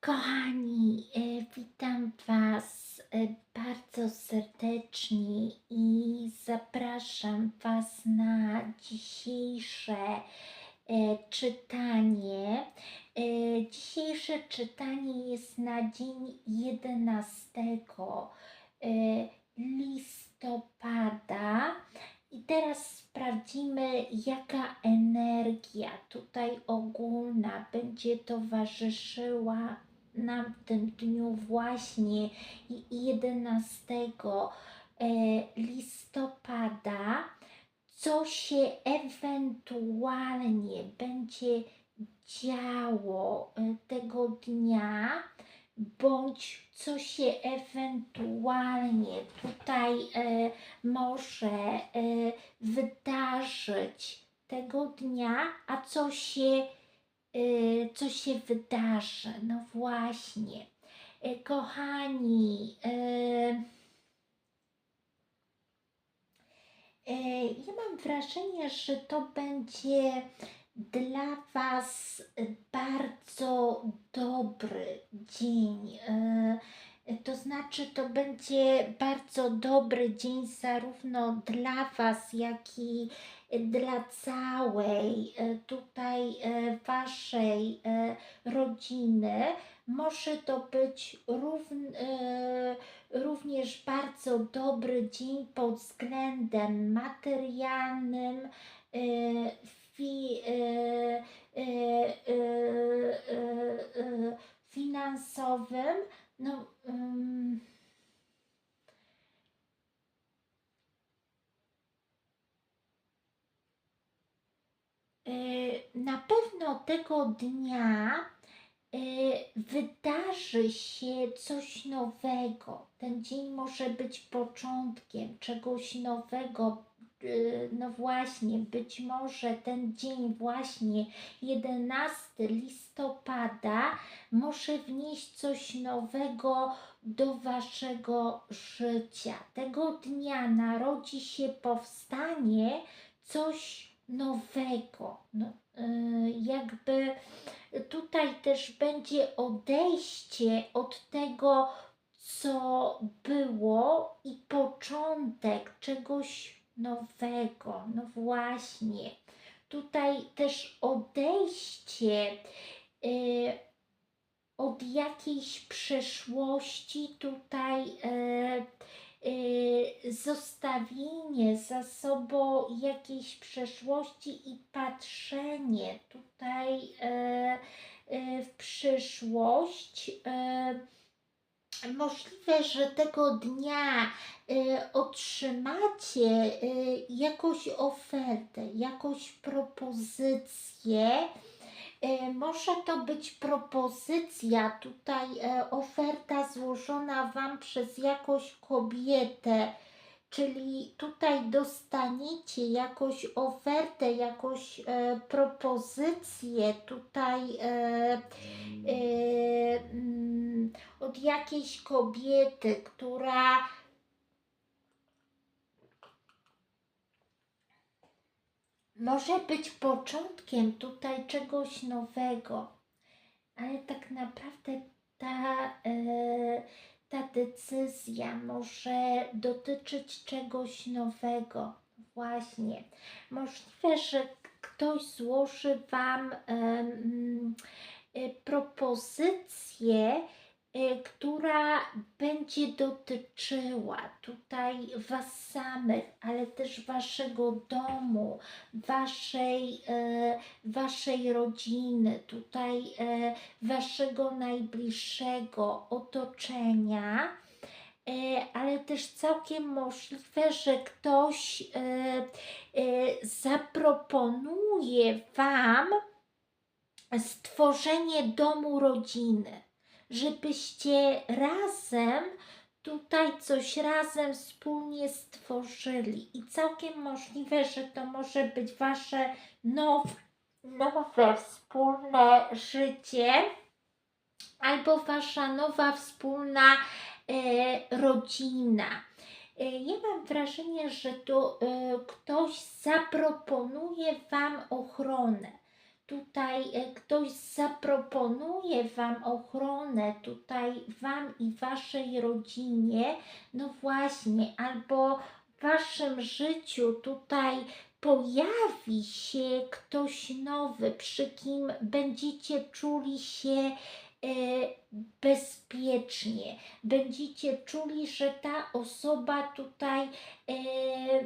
Kochani, e, witam Was e, bardzo serdecznie i zapraszam Was na dzisiejsze e, czytanie. Dzisiejsze czytanie jest na dzień 11 e, listopada. I teraz sprawdzimy, jaka energia tutaj ogólna będzie towarzyszyła nam w tym dniu właśnie i- 11 e, listopada, co się ewentualnie będzie działo e, tego dnia, bądź co się ewentualnie tutaj e, może e, wydarzyć tego dnia, a co się, co się wydarzy. No właśnie. E, Kochani, e, ja mam wrażenie, że to będzie dla Was bardzo dobry dzień. To znaczy, to będzie bardzo dobry dzień zarówno dla Was, jak i dla całej tutaj Waszej e, rodziny. Może to być równ, e, również bardzo dobry dzień pod względem materialnym, e, fi, finansowym. No, e, na pewno tego dnia e, wydarzy się coś nowego. Ten dzień może być początkiem czegoś nowego. e, No właśnie, być może ten dzień właśnie 11 listopada może wnieść coś nowego do waszego życia. Tego dnia narodzi się, powstanie coś nowego. No, y, jakby tutaj też będzie odejście od tego, co było i początek czegoś nowego. No właśnie. Tutaj też odejście y, od jakiejś przeszłości, tutaj y, y, zostawienie za sobą jakiejś przeszłości i patrzenie tutaj y, y, w przyszłość. Y, Możliwe, że tego dnia y, otrzymacie y, jakąś ofertę, jakąś propozycję. Y, Może to być propozycja, tutaj e, oferta złożona Wam przez jakąś kobietę, czyli tutaj dostaniecie jakąś ofertę, jakąś e, propozycję. Tutaj e, e, mm, od jakiejś kobiety, która może być początkiem tutaj czegoś nowego, ale tak naprawdę ta, e, ta decyzja może dotyczyć czegoś nowego. Właśnie. Możliwe, że ktoś złoży Wam em, e, propozycję, która będzie dotyczyła tutaj Was samych, ale też Waszego domu, Waszej, e, waszej rodziny, tutaj e, Waszego najbliższego otoczenia. E, ale też całkiem możliwe, że ktoś e, e, zaproponuje Wam stworzenie domu rodziny, żebyście razem tutaj coś razem wspólnie stworzyli. I całkiem możliwe, że to może być Wasze now, nowe wspólne życie albo Wasza nowa wspólna e, rodzina. E, Ja mam wrażenie, że tu e, ktoś zaproponuje Wam ochronę. Tutaj e, ktoś zaproponuje Wam ochronę, tutaj Wam i Waszej rodzinie, no właśnie, albo w Waszym życiu tutaj pojawi się ktoś nowy, przy kim będziecie czuli się e, bezpiecznie. Będziecie czuli, że ta osoba tutaj e,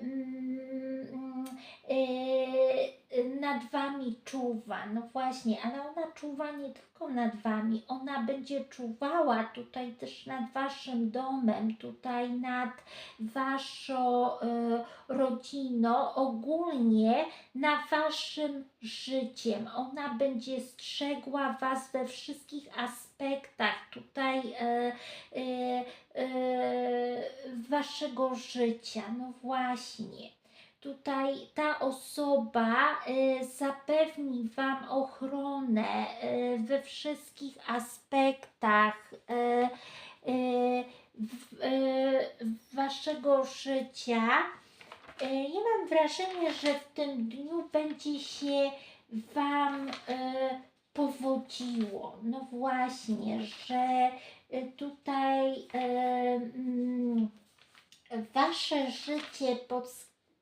mm, e, nad Wami czuwa. No właśnie, ale ona czuwa nie tylko nad Wami, ona będzie czuwała tutaj też nad Waszym domem, tutaj nad Waszą e, rodziną, ogólnie na Waszym życiem. Ona będzie strzegła Was we wszystkich aspektach tutaj e, e, e, Waszego życia. No właśnie. Tutaj ta osoba e, zapewni Wam ochronę e, we wszystkich aspektach e, Waszego życia. Ja mam wrażenie, że w tym dniu będzie się Wam powodziło. No właśnie, że tutaj mm, Wasze życie pod,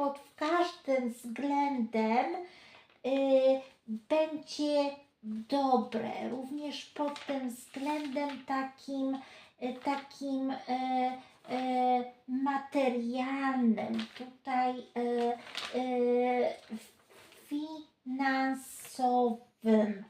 pod każdym względem e, będzie dobre, również pod tym względem takim, e, takim e, e, materialnym, tutaj finansowym.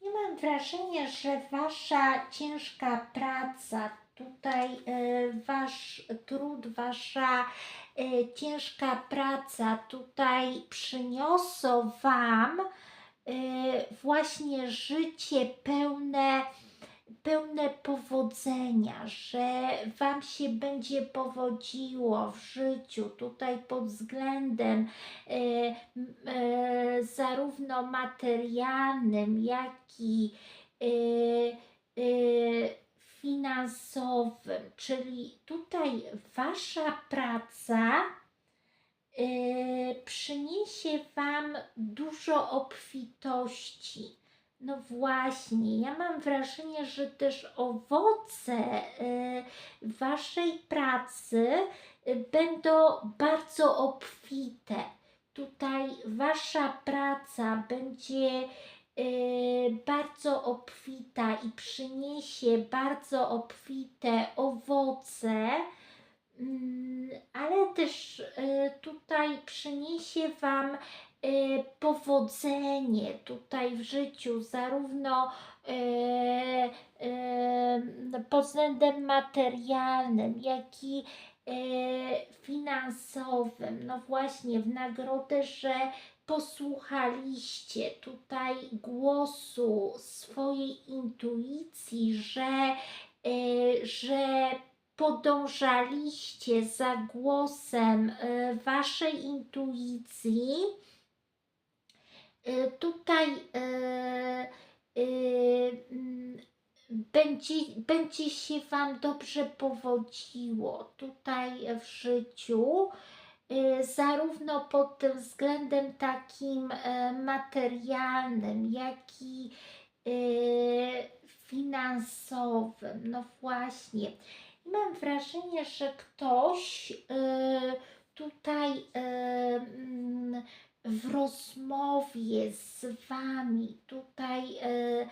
Ja mam wrażenie, że wasza ciężka praca, tutaj e, wasz trud, wasza e, ciężka praca tutaj przyniosą wam e, właśnie życie pełne pełne powodzenia, że Wam się będzie powodziło w życiu, tutaj pod względem e, e, zarówno materialnym, jak i e, finansowym. Czyli tutaj Wasza praca przyniesie Wam dużo obfitości. No właśnie, ja mam wrażenie, że też owoce y, Waszej pracy y, będą bardzo obfite. Tutaj Wasza praca będzie y, bardzo obfita i przyniesie bardzo obfite owoce, mm, ale też tutaj przyniesie Wam powodzenie tutaj w życiu, zarówno y, y, pod względem materialnym, jak i y, finansowym. No właśnie, w nagrodę, że posłuchaliście tutaj głosu swojej intuicji, że, y, że podążaliście za głosem y, waszej intuicji. Y, Tutaj y, y, mm, będzie, będzie się Wam dobrze powodziło tutaj w życiu, zarówno pod tym względem takim materialnym, jak i finansowym. No właśnie. Mam wrażenie, że ktoś tutaj mm, w rozmowie z Wami tutaj e,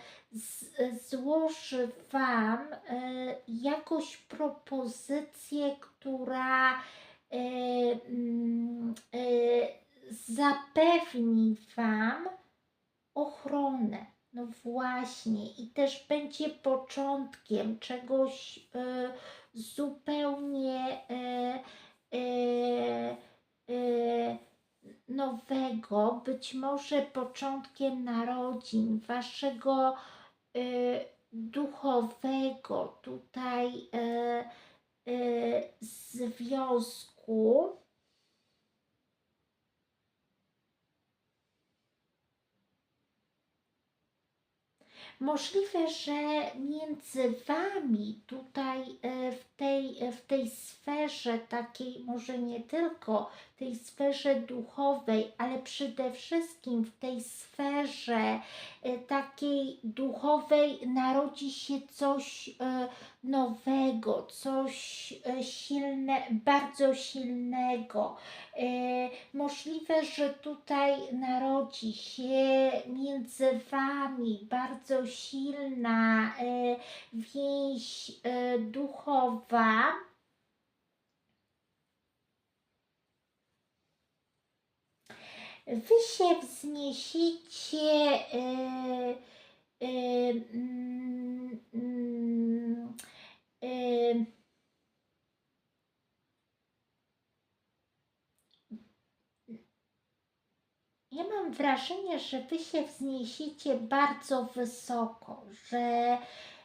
złoży Wam e, jakąś propozycję, która e, mm, zapewni Wam ochronę. No właśnie, i też będzie początkiem czegoś zupełnie nowego, być może początkiem narodzin, waszego y, duchowego tutaj y, y, związku. Możliwe, że między Wami tutaj e, w tej, w tej sferze takiej, może nie tylko tej sferze duchowej, ale przede wszystkim w tej sferze e, takiej duchowej narodzi się coś e, nowego, coś e, silne, bardzo silnego. E, Możliwe, że tutaj narodzi się między Wami bardzo silna e, więź duchowa. Wy się wzniesiecie. E, e, mm, mm, e, Ja wrażenie, że wy się wzniesiecie bardzo wysoko, że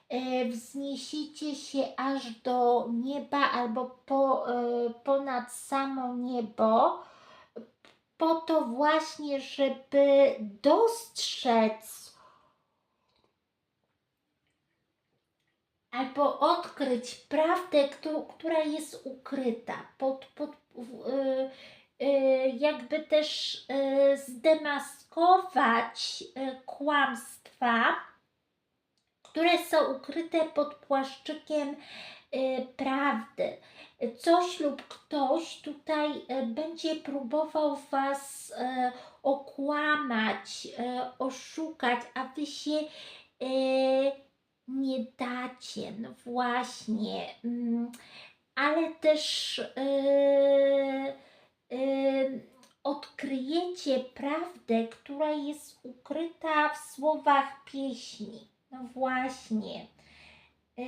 e, wzniesiecie się aż do nieba albo po, e, ponad samo niebo, po to właśnie, żeby dostrzec albo odkryć prawdę, która jest ukryta, pod, pod, e, jakby też e, zdemaskować e, kłamstwa, które są ukryte pod płaszczykiem e, prawdy. Coś lub ktoś tutaj e, będzie próbował Was e, okłamać, e, oszukać, a Wy się e, nie dacie. No właśnie. Mm, ale też e, e, odkryjecie prawdę, która jest ukryta w słowach pieśni. No właśnie. E,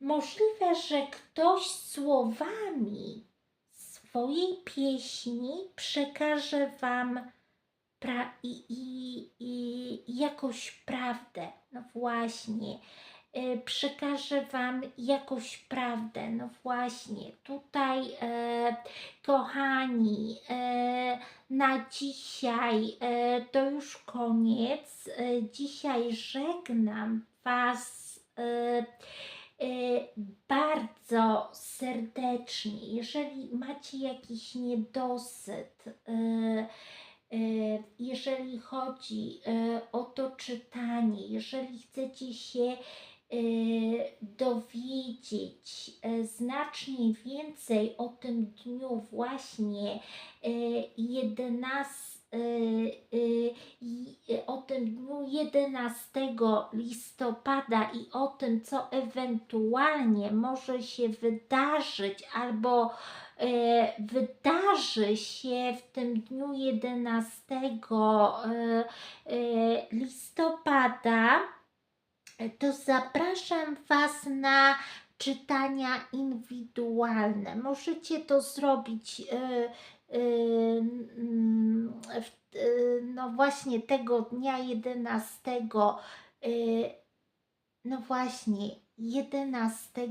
Możliwe, że ktoś słowami swojej pieśni przekaże Wam pra- i, i, i jakąś prawdę. No właśnie. E, Przekaże Wam jakąś prawdę. No właśnie. Tutaj, e, kochani, e, na dzisiaj e, to już koniec. E, dzisiaj żegnam Was. E, bardzo serdecznie, jeżeli macie jakiś niedosyt, jeżeli chodzi o to czytanie, jeżeli chcecie się dowiedzieć e, znacznie więcej o tym dniu właśnie e, 11 e, e, i e, o tym dniu 11 listopada i o tym, co ewentualnie może się wydarzyć albo wydarzy się w tym dniu 11 e, e, listopada, to zapraszam Was na czytania indywidualne. Możecie to zrobić e, e, mm, w, e, no właśnie tego dnia 11, e, no właśnie 11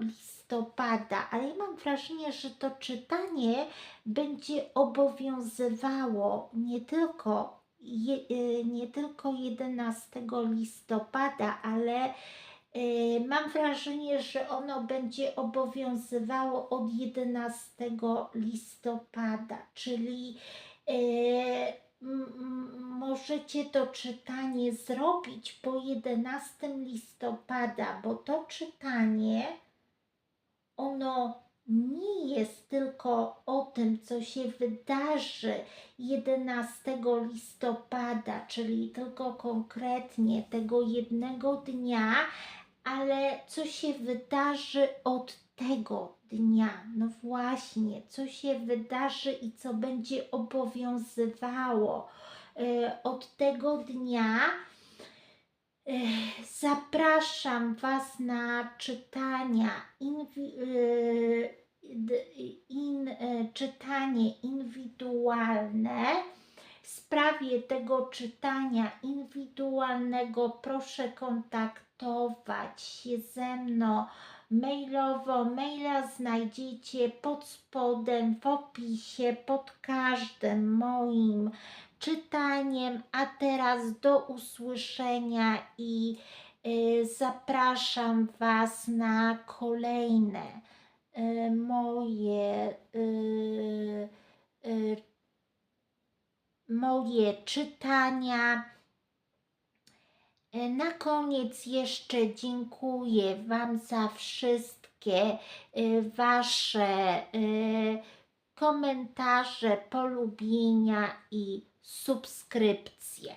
listopada, ale ja mam wrażenie, że to czytanie będzie obowiązywało nie tylko, je, e, nie tylko 11 listopada, ale e, mam wrażenie, że ono będzie obowiązywało od 11 listopada, czyli m- możecie to czytanie zrobić po 11 listopada, bo to czytanie ono nie jest tylko o tym, co się wydarzy 11 listopada, czyli tylko konkretnie tego jednego dnia, ale co się wydarzy od tego dnia. No właśnie, co się wydarzy i co będzie obowiązywało e, od tego dnia. Zapraszam Was na czytania, inwi, d- in, e, czytanie indywidualne. W sprawie tego czytania indywidualnego proszę kontaktować się ze mną mailowo. Maila znajdziecie pod spodem, w opisie, pod każdym moim czytaniem. A teraz do usłyszenia i Y, Zapraszam Was na kolejne y, moje y, moje czytania. Na koniec jeszcze dziękuję Wam za wszystkie Wasze komentarze, polubienia i subskrypcje.